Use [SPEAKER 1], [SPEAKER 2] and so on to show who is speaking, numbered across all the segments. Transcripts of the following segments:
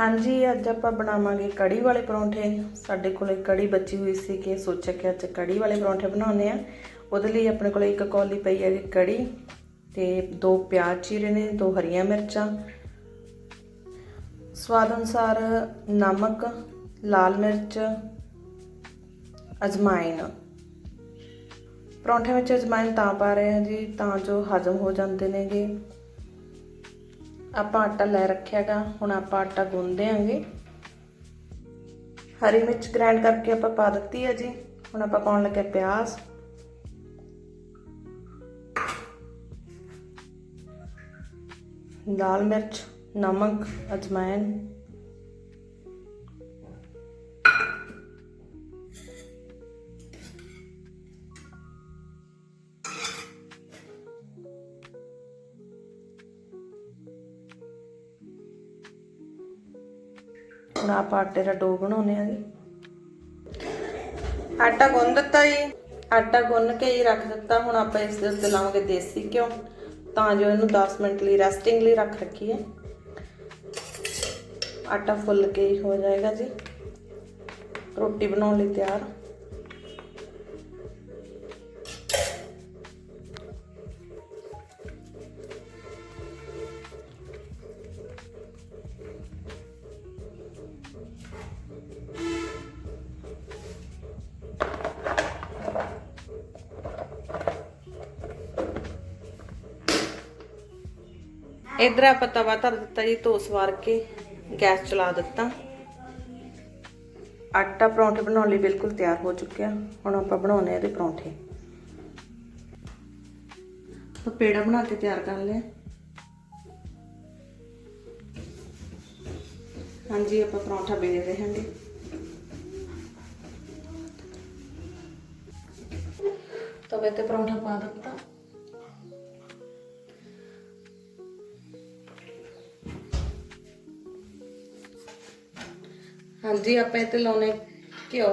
[SPEAKER 1] ਹਾਂਜੀ, ਅੱਜ ਆਪਾਂ ਬਣਾਵਾਂਗੇ ਕੜੀ ਵਾਲੇ ਪਰੌਂਠੇ। ਸਾਡੇ ਕੋਲੇ ਕੜੀ ਬਚੀ ਹੋਈ ਸੀ ਕਿ ਸੋਚਿਆ ਕਿ ਅੱਜ ਕੜੀ ਵਾਲੇ ਪਰੌਂਠੇ ਬਣਾਉਣੇ ਆ ਉਹਦੇ ਲਈ ਆਪਣੇ ਕੋਲੇ ਇੱਕ ਕੌਲੀ ਪਈ ਹੈ ਕੜੀ ਤੇ ਦੋ ਪਿਆਜ਼ ਚੀਰੇ ਨੇ, ਦੋ ਹਰੀਆਂ ਮਿਰਚਾਂ। ਸਵਾਦ ਅਨੁਸਾਰ ਨਮਕ, ਲਾਲ ਮਿਰਚ ਅਜਮਾਇਨ ਪਰੌਂਠੇ ਵਿੱਚ ਅਜਮਾਇਨ ਤਾਂ ਪਾ ਰਹੇ ਹਾਂ ਜੀ, ਤਾਂ ਜੋ ਹਜਮ ਹੋ ਜਾਂਦੇ ਨੇਗੇ। ਆਪਾਂ ਆਟਾ ਲੈ ਰੱਖਿਆਗਾ, ਹੁਣ ਆਪਾਂ ਆਟਾ ਗੁੰਨਦੇ ਦੇਾਂਗੇ ਹਰੀ ਮਿਰਚ ਗ੍ਰਾਈਂਡ ਕਰਕੇ ਆਪਾਂ ਪਾ ਦਿੱਤੀ ਹੈ ਜੀ, ਹੁਣ ਆਪਾਂ ਪਾਉਣ ਲੱਗੇ ਪਿਆਜ਼। ਲਾਲ ਮਿਰਚ, ਨਮਕ ਅਜਵਾਇਨ ਹੁਣ ਆਪਾਂ ਆਟੇ ਦਾ ਡੋ ਬਣਾਉਨੇ ਆ ਜੀ ਆਟਾ ਗੁੰਨ ਦਿੱਤਾ ਜੀ। ਆਟਾ ਗੁੰਨ ਕੇ ਹੀ ਰੱਖ ਦਿੱਤਾ। ਹੁਣ ਆਪਾਂ ਇਸ ਦੇ ਉੱਤੇ ਲਾਵਾਂਗੇ ਦੇਸੀ ਘਿਓ। ਤਾਂ ਜੋ ਇਹਨੂੰ 10 ਮਿੰਟ ਲਈ ਰੈਸਟਿੰਗ ਲਈ ਰੱਖ ਰੱਖੀਏ। ਆਟਾ ਫੁੱਲ ਕੇ ਹੀ ਹੋ ਜਾਏਗਾ ਜੀ। ਰੋਟੀ ਬਣਾਉਣ ਲਈ ਤਿਆਰ। ਇਧਰ ਆਪਾਂ ਤਵਾ ਧਰ ਦਿੱਤਾ ਜੀ, ਧੋ ਸਵਾਰ ਕੇ ਗੈਸ ਚਲਾ ਦਿੱਤਾ। ਆਟਾ ਪਰੌਂਠੇ ਬਣਾਉਣ ਲਈ ਬਿਲਕੁਲ ਤਿਆਰ ਹੋ ਚੁੱਕਿਆ। ਹੁਣ ਆਪਾਂ ਬਣਾਉਣੇ ਆ ਇਹਦੇ ਪਰੌਂਠੇ। ਤਾਂ ਪੇੜਾ ਬਣਾ ਕੇ ਤਿਆਰ ਕਰ ਲਿਆ। ਹਾਂਜੀ, ਆਪਾਂ ਪਰੌਂਠਾ ਵੇਲ ਰਹੇ ਹਾਂਗੇ। ਤਵੇ ਤੇ ਪਰੌਂਠਾ ਪਾ ਦਿੱਤਾ। ਹਾਂਜੀ, ਆਪਾਂ ਇੱਥੇ ਲਾਉਨੇ ਘਿਓ।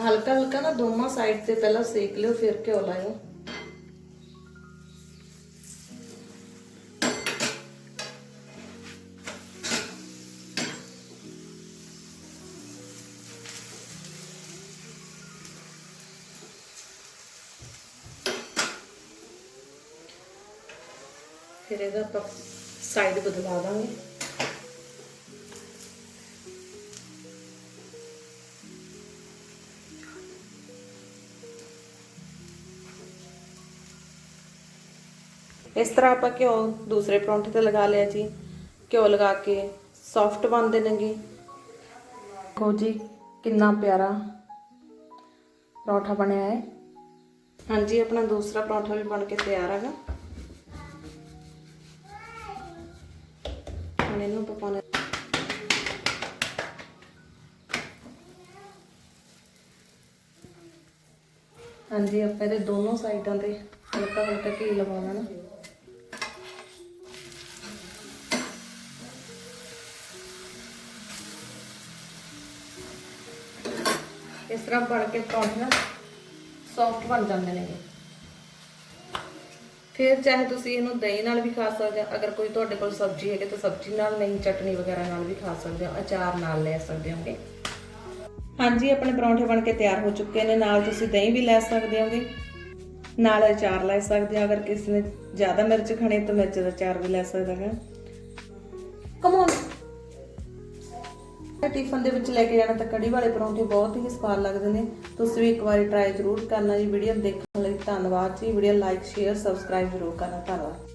[SPEAKER 1] ਹਲਕਾ ਹਲਕਾ ਨਾ ਦੋਵਾਂ ਸਾਈਡ ਤੇ ਪਹਿਲਾਂ ਸੇਕ ਲਿਓ, ਫਿਰ ਘਿਓ ਲਾਇਓ। ਫਿਰ ਇਹਦਾ ਆਪਾਂ ਸਾਈਡ ਬਦਲਾ ਦਾਂਗੇ। ਇਸ ਤਰ੍ਹਾਂ ਆਪਾਂ ਘਿਓ ਦੂਸਰੇ ਪਰੌਂਠੇ ਤੇ ਲਗਾ ਲਿਆ ਜੀ। ਘਿਓ ਲਗਾ ਕੇ ਸੌਫਟ ਬਣਦੇ ਨੇਗੇ ਦੇਖੋ ਜੀ, ਕਿੰਨਾ ਪਿਆਰਾ ਪਰੌਂਠਾ ਬਣਿਆ ਹੈ। ਹਾਂਜੀ, ਆਪਣਾ ਦੂਸਰਾ ਪਰੌਂਠਾ ਵੀ ਬਣ ਕੇ ਤਿਆਰ ਹੈਗਾ। ਹੁਣ ਇਹਨੂੰ ਪਕਾਉਣਾ ਹਾਂਜੀ, ਆਪਾਂ ਇਹਦੇ ਦੋਨੋਂ ਸਾਈਡਾਂ ਤੇ ਹਲਕਾ ਹਲਕਾ ਘੀ ਲਵਾ ਲੈਣਾ ਇਸ ਤਰ੍ਹਾਂ ਬਣ ਕੇ ਪਰੌਂਠੇ ਨਾ ਸੌਫਟ ਬਣ ਜਾਂਦੇ ਨੇ ਫਿਰ ਚਾਹੇ ਤੁਸੀਂ ਇਹਨੂੰ ਦਹੀਂ ਨਾਲ ਵੀ ਖਾ ਸਕਦੇ ਹੋ, ਅਗਰ ਕੋਈ ਤੁਹਾਡੇ ਕੋਲ ਸਬਜ਼ੀ ਹੈਗੀ ਤਾਂ ਸਬਜ਼ੀ ਨਾਲ ਨਹੀਂ, ਚਟਨੀ ਵਗੈਰਾ ਨਾਲ ਵੀ ਖਾ ਸਕਦੇ ਹੋ, ਅਚਾਰ ਨਾਲ ਲੈ ਸਕਦੇ ਹੋਗੇ ਹਾਂਜੀ, ਆਪਣੇ ਪਰੌਂਠੇ ਬਣ ਕੇ ਤਿਆਰ ਹੋ ਚੁੱਕੇ ਨੇ, ਨਾਲ ਤੁਸੀਂ ਦਹੀਂ ਵੀ ਲੈ ਸਕਦੇ ਹੋਗੇ, ਨਾਲ ਅਚਾਰ ਲੈ ਸਕਦੇ ਹੋ, ਅਗਰ ਕਿਸੇ ਨੇ ਜ਼ਿਆਦਾ ਮਿਰਚ ਖਾਣੇ ਤਾਂ ਮਿਰਚ ਦਾ ਅਚਾਰ ਵੀ ਲੈ ਸਕਦਾ ਹੈ। ਟਿਫਨ ਦੇ ਵਿੱਚ ਲੈ ਕੇ ਜਾਣਾ ਤਾਂ ਕੜੀ ਵਾਲੇ ਪਰੌਂਠੇ ਬਹੁਤ ਹੀ ਸਵਾਦ ਲੱਗਦੇ ਨੇ। ਤੁਸੀਂ ਵੀ ਇੱਕ ਵਾਰੀ ਟਰਾਈ ਜ਼ਰੂਰ ਕਰਨਾ ਜੀ। ਵੀਡੀਓ ਦੇਖਣ ਲਈ ਧੰਨਵਾਦ ਜੀ। ਵੀਡੀਓ ਲਾਈਕ ਸ਼ੇਅਰ ਸਬਸਕ੍ਰਾਈਬ ਜ਼ਰੂਰ ਕਰਨਾ। ਧੰਨਵਾਦ।